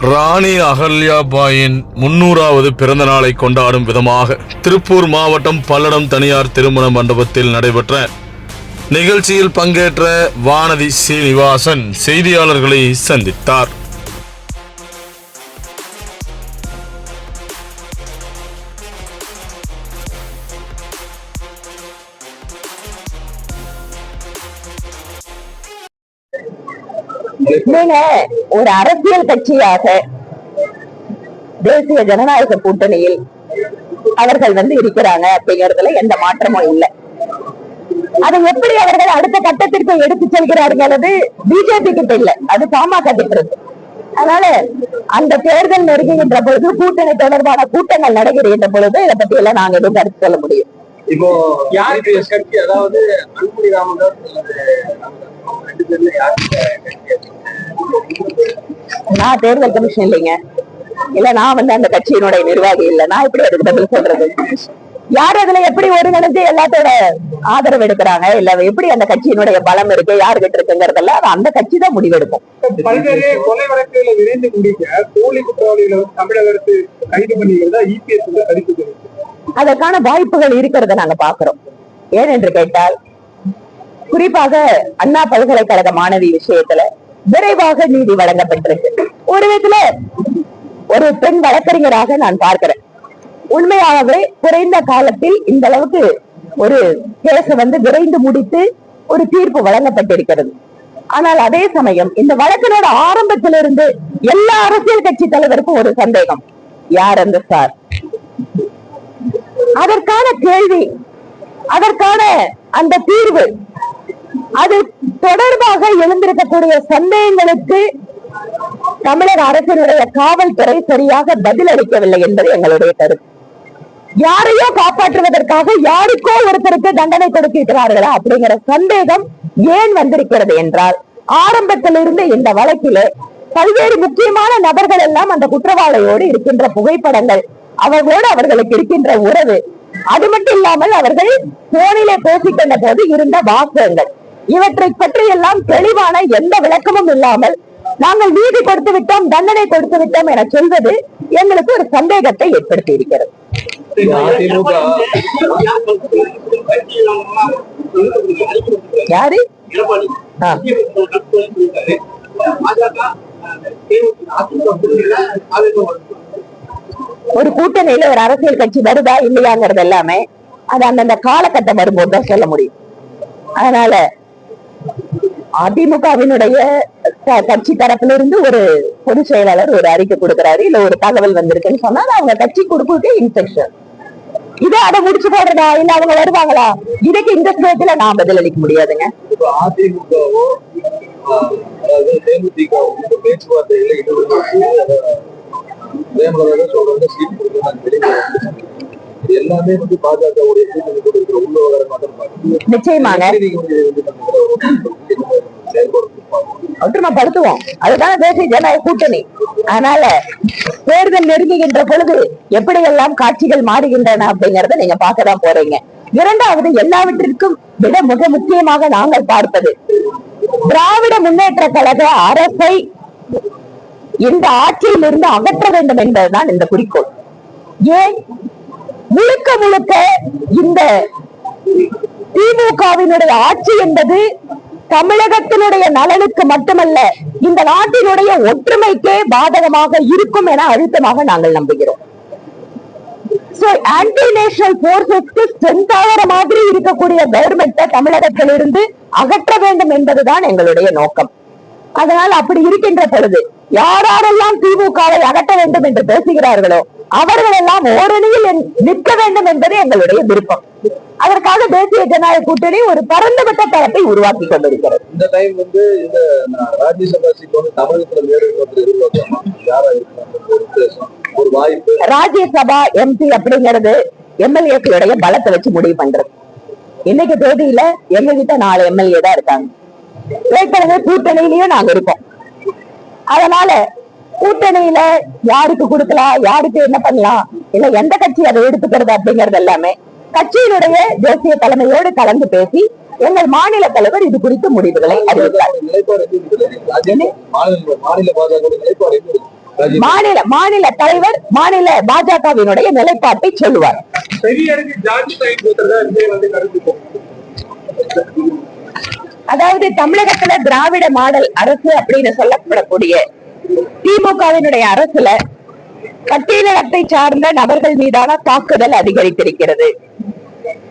ராணி அகல்யாபாயின் முன்னூறாவது பிறந்த நாளை கொண்டாடும் விதமாக திருப்பூர் மாவட்டம் பல்லடம் தனியார் திருமண மண்டபத்தில் நடைபெற்ற நிகழ்ச்சியில் பங்கேற்ற வானதி சீனிவாசன் செய்தியாளர்களை சந்தித்தார். நீங்க ஒரு அரசியல் கட்சியாக தேசிய ஜனநாயக கூட்டணியில் அவர்கள் வந்து இருக்கிறாங்க அப்படிங்கறதுல எந்த மாற்றமும் இல்லை. அதை எப்படி அவர்கள் அடுத்த கட்டத்திற்கு எடுத்து செல்கிறார்கள் அது பிஜேபி கிட்ட இல்ல அது பாமக கிட்ட இருக்கு அதனால அந்த தேர்தல் நெருங்குகின்ற பொழுது கூட்டணி தொடர்பான கூட்டங்கள் நடைபெறுகின்ற பொழுது இதை பத்தி எல்லாம் நாங்க எதுவும் கருத்து சொல்ல முடியும். இப்போ யாருக்கு கட்சி அதாவது அன்புமணி ராமதாஸ் அல்லது ரெண்டு பேர்ல யாருக்கு கட்சி? நான் தேர்தல் கமிஷன் இல்லைங்க. இல்ல நான் வந்து அந்த கட்சியினுடைய நிர்வாகி இல்ல. நான் எப்படி அதுக்கு பதில் சொல்றது. யார் அதுல எப்படி ஒருங்கிணைஞ்சு எல்லாத்தோட ஆதரவு எடுக்கிறாங்க? இல்ல எப்படி அந்த கட்சியினுடைய பலம் இருக்கு? யாருகிட்ட இருக்குங்கிறதெல்லாம் அது அந்த கட்சி தான் முடிவெடுக்கும். பல்வேறு கொலை வழக்குகளை விரைந்து முடிக்க போலி குற்றவாளிகளை தமிழக அரசு கைது பண்ணிக்கிறதா இபிஎஸ் தெரிவிச்சு அதற்கான வாய்ப்புகள் இருக்கிறத நாங்க பாக்குறோம் ஏன் என்று கேட்டால் குறிப்பாக அண்ணா பல்கலைக்கழக மாணவி விஷயத்துல விரைவாக நீதி வழங்கப்பட்டிருக்கு. ஒரு விதத்துல ஒரு பெண் வழக்கறிஞராக நான் பார்க்கிறேன். உண்மையாகவே குறைந்த காலத்தில் இந்த அளவுக்கு ஒரு கேஸ வந்து விரைந்து முடித்து ஒரு தீர்ப்பு வழங்கப்பட்டிருக்கிறது. ஆனால் அதே சமயம் இந்த வழக்கினோட ஆரம்பத்திலிருந்து எல்லா அரசியல் கட்சி தலைவருக்கும் ஒரு சந்தேகம். யார் அந்த சார்? அதற்கான கேள்வி அதற்கான அந்த தீர்வு அது தொடர்பாக எழுந்திருக்கக்கூடிய சந்தேகங்களுக்கு தமிழக அரசினுடைய காவல்துறை சரியாக பதில் அளிக்கவில்லை என்பது எங்களுடைய கருத்து. யாரையோ காப்பாற்றுவதற்காக யாருக்கோ ஒருத்தருக்கு தண்டனை கொடுக்கிறார்களா அப்படிங்கிற சந்தேகம் ஏன் வந்திருக்கிறது என்றால் ஆரம்பத்திலிருந்து இந்த வழக்கிலே பல்வேறு முக்கியமான நபர்கள் எல்லாம் அந்த குற்றவாளியோடு இருக்கின்ற புகைப்படங்கள் அவர்களோடு அவர்களுக்கு இருக்கின்ற உறவு அது மட்டும் இல்லாமல் அவர்கள் போனிலே பேசிக்கொண்ட போது இருந்த வாசகங்கள் இவற்றை பற்றி எல்லாம் தெளிவான எந்த விளக்கமும் இல்லாமல் நாங்கள் நீதி கொடுத்து விட்டோம் தண்டனை கொடுத்து விட்டோம் என சொல்வது எங்களுக்கு ஒரு சந்தேகத்தை ஏற்படுத்தி இருக்கிறது யாரு ஒரு கூட்டணியில ஒரு அரசியல் கட்சி வருதா இல்லையாங்கிறது எல்லாமே அது அந்தந்த காலகட்டம் வரும்போது தான் சொல்ல முடியும். அதனால அதிமுகவினுடைய கட்சி தரப்புல இருந்து ஒரு பொதுச் செயலாளர் ஒரு அறிக்கை கொடுக்கிறாரு. இல்ல ஒரு தகவல் வந்திருக்குன்னு சொன்னா அவங்க கட்சி கொடுக்க இன்ஸ்ட்ரக்ஷன் இதை அதை முடிச்சு போடுறதா? இல்ல அவங்க வருவாங்களா? இதுக்கு இந்த ஸ்டேஜ்ல நான் பதில் அளிக்க முடியாதுங்க அதிமுகவோ நிச்சயமாக நீங்க வந்து இது வந்து நம்ம ஒரு செயல்பாடு ஒற்றுமைப்படுத்துவோம் அதுதான் தேசிய ஜனநாயக கூட்டணி. அதனால தேர்தல் நெருங்குகின்ற பொழுது எப்படியெல்லாம் காட்சிகள் மாறுகின்றன அப்படிங்கறத நீங்க பார்க்கதான் போறீங்க. இரண்டாவது எல்லாவற்றிற்கும் விட மிக முக்கியமாக நாங்கள் பார்ப்பது திராவிட முன்னேற்ற கழக அரசை இந்த ஆட்சியில் இருந்து அகற்ற வேண்டும் என்பதுதான் இந்த குறிக்கோள். ஏன்? முழுக்க முழுக்க இந்த திமுகவினுடைய ஆட்சி என்பது தமிழகத்தினுடைய நலனுக்கு மட்டுமல்ல இந்த நாட்டினுடைய ஒற்றுமைக்கே பாதகமாக இருக்கும் என அழுத்தமாக நாங்கள் நம்புகிறோம். ஆன்டி நேஷனல் போர்சஸ்க்கு ஸ்ட்ரென்த் ஆகிற மாதிரி இருக்கக்கூடிய கவர்மெண்ட்டை தமிழகத்திலிருந்து அகற்ற வேண்டும் என்பதுதான் எங்களுடைய நோக்கம். அதனால் அப்படி இருக்கின்ற பொழுது யாரெல்லாம் திமுகவை அகற்ற வேண்டும் என்று பேசுகிறார்களோ அவர்கள் எல்லாம் ஓரணியில் நிற்க வேண்டும் என்பது எங்களுடைய விருப்பம். அதற்காக தேசிய ஜனநாயக கூட்டணி ஒரு பரந்துபட்ட தரப்பை உருவாக்கி கொண்டிருக்கிறது. இந்த டைம் வந்து இந்த ராஜ்யசபா சீட் வந்து தமிழகத்துல ஒரு வாய்ப்பு. ராஜ்யசபா எம்பி அப்படிங்கிறது எம்எல்ஏக்களுடைய பலத்தை வச்சு முடிவு பண்றது. இன்னைக்கு தேதியில எங்க கிட்ட நாலு எம்எல்ஏ தான் இருக்காங்க. ஏற்கனவே கூட்டணியிலயும் நாங்க இருக்கோம். அதனால கூட்டணியில யாருக்கு கொடுக்கலாம் யாருக்கு என்ன பண்ணலாம்? இல்ல எந்த கட்சி அதை எடுத்துக்கிறது அப்படிங்கறது எல்லாமே கட்சியினுடைய தேசிய தலைமையோடு கலந்து பேசி எங்கள் மாநில தலைவர் இது குறித்து முடிவுகளை அறிவித்தார். மாநில மாநில தலைவர் மாநில பாஜகவினுடைய நிலைப்பாட்டை சொல்லுவார். அதாவது தமிழகத்துல திராவிட மாடல் அரசு அப்படின்னு சொல்லப்படக்கூடிய திமுகவினுடைய அரசுல பட்டியலத்தை சார்ந்த நபர்கள் மீதான தாக்குதல் அதிகரித்திருக்கிறது.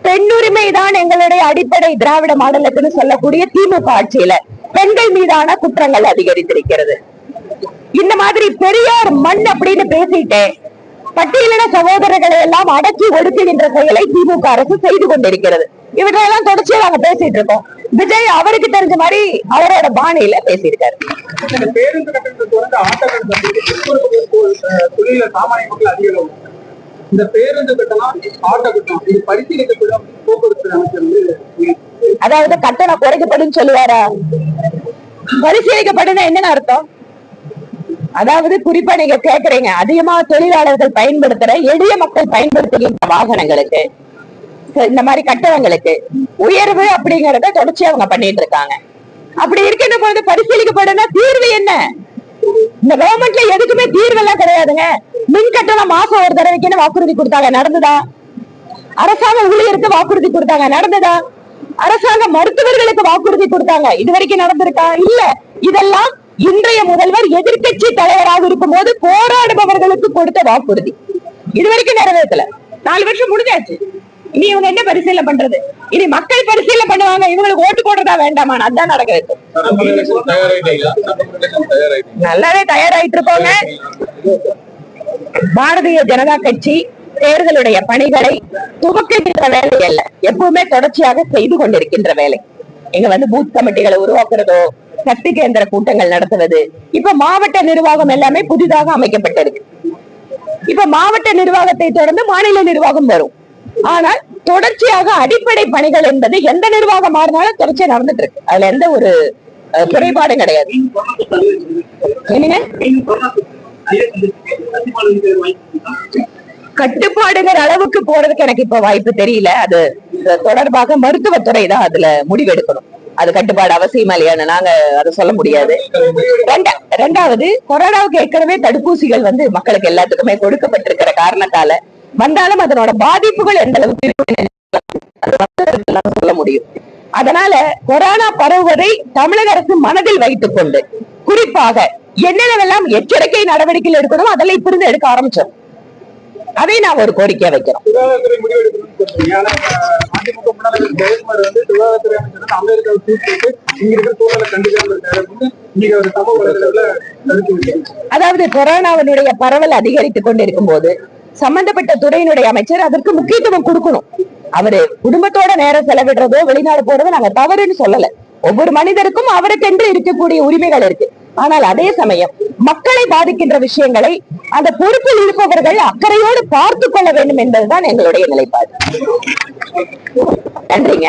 பெண்ணுரிமை தான் எங்களுடைய அடிப்படை திராவிட மாடலத்துன்னு சொல்லக்கூடிய திமுக ஆட்சியில பெண்கள் மீதான குற்றங்கள் அதிகரித்திருக்கிறது. இந்த மாதிரி பெரியார் மண் அப்படின்னு பேசிட்டு பட்டியலின சகோதரர்களை எல்லாம் அடக்கி ஒடுக்குகின்ற செயலை திமுக அரசு செய்து கொண்டிருக்கிறது. இவற்றையெல்லாம் தொடர்ச்சியா நாங்க பேசிட்டு இருக்கோம். விஜய் அவருக்கு தெரிஞ்ச மாதிரி அவரோட பாணியில பேசியிருக்காரு. இந்த பேருந்து கட்டணம் ஆட்டோ கட்டணம் இது பரிசீலிக்கப்படும் போக்குவரத்து அமைச்சர் வந்து அதாவது கட்டணம் குறைக்கப்படும் சொல்லுவாரா? பரிசீலிக்கப்படும் என்ன அர்த்தம்? அதாவது குறிப்பா நீங்க கேக்குறீங்க அதிகமா தொழிலாளர்கள் பயன்படுத்துற எளிய மக்கள் பயன்படுத்துகின்ற வாகனங்களுக்கு. இந்த மாதிரி கட்டவங்களுக்கு உயர்வு அப்படிங்கறத தொடர்ச்சி அவங்க பண்ணிட்டு இருக்காங்க. அப்படி இருக்கின்ற பொழுது பரிசீலிக்கப்படுனா தீர்வு என்ன? இந்த கவர்மெண்ட்ல எதுக்குமே தீர்வு எல்லாம் கிடையாதுங்க. மின் கட்டணம் மாசம் ஒரு தடவைக்குன்னு வாக்குறுதி கொடுத்தாங்க நடந்துதா? அரசாங்க ஊழியருக்கு வாக்குறுதி கொடுத்தாங்க நடந்ததா? அரசாங்க மருத்துவர்களுக்கு வாக்குறுதி கொடுத்தாங்க இது வரைக்கும் நடந்திருக்கா? இல்ல. இதெல்லாம் இன்றைய முதல்வர் எதிர்க்கட்சி தலைவராக இருக்கும் போது போராடுபவர்களுக்கு கொடுத்த வாக்குறுதி. இது வரைக்கும் நிறைவேற்றல நாலு வருஷம் முடிஞ்சாச்சு. இனி இவங்க என்ன பரிசீலனை பண்றது? இனி மக்கள் பரிசீலனை பண்ணுவாங்க இவங்களுக்கு ஓட்டு போடுறதா வேண்டாமா? அதான் நடக்குது நல்லாவே தயாராயிட்டு இருக்கோங்க. பாரதிய ஜனதா கட்சி தேர்தலுடைய பணிகளை துவக்குகின்ற வேலை அல்ல எப்பவுமே தொடர்ச்சியாக செய்து கொண்டிருக்கின்ற வேலை. இங்க வந்து பூத் கமிட்டிகளை உருவாக்குறதோ சக்தி கேந்திர கூட்டங்கள் நடத்துவது இப்ப மாவட்ட நிர்வாகம் எல்லாமே புதிதாக அமைக்கப்பட்டிருக்கு. இப்ப மாவட்ட நிர்வாகத்தை தொடர்ந்து மாநில நிர்வாகம் வரும். ஆனால் தொடர்ச்சியாக அடிப்படை பணிகள் என்பது எந்த நிர்வாகம் மாறினாலும் தொடர்ச்சியா நடந்துட்டு இருக்கு. அதுல எந்த ஒரு குறைபாடும் கிடையாது. கட்டுப்பாடுங்கிற அளவுக்கு போறதுக்கு எனக்கு இப்ப வாய்ப்பு தெரியல. அது தொடர்பாக மருத்துவத்துறை தான் அதுல முடிவெடுக்கணும் அது கட்டுப்பாடு அவசியமா இல்லையான்னு நாங்க அதை சொல்ல முடியாது. ரெண்டாவது கொரோனாவுக்கு ஏற்கனவே தடுப்பூசிகள் வந்து மக்களுக்கு எல்லாத்துக்குமே கொடுக்கப்பட்டிருக்கிற காரணத்தால வந்தாலும் அதனோட பாதிப்புகள் எந்த அளவுக்கு மக்களுக்கு சொல்ல முடியும். அதனால கொரோனா பரவுவதை தமிழக அரசு மனதில் வைத்துக் கொண்டு குறிப்பாக என்னென்னவெல்லாம் எச்சரிக்கை நடவடிக்கைகள் எடுக்கணும் அதெல்லாம் இப்ப இருந்து எடுக்க ஆரம்பிச்சோம். அதை நான் ஒரு கோரிக்கையா வைக்கிறோம். அதாவது கொரோனாவினுடைய பரவல் அதிகரித்துக் கொண்டிருக்கும் போது சம்பந்தப்பட்ட துறையினுடைய அமைச்சர் அதற்கு முக்கியத்துவம் கொடுக்கணும். அவரு குடும்பத்தோட நேரம் செலவிடுறதோ வெளிநாடு போறதோ நாங்க தவறுன்னு சொல்லல. ஒவ்வொரு மனிதருக்கும் அவருக்கென்று இருக்கக்கூடிய உரிமைகள் இருக்கு. ஆனால் அதே சமயம் மக்களை பாதிக்கின்ற விஷயங்களை அந்த பொறுப்பில் இருப்பவர்கள் அக்கறையோடு பார்த்து கொள்ள வேண்டும் என்பதுதான் எங்களுடைய நிலைப்பாடு. நன்றிங்க.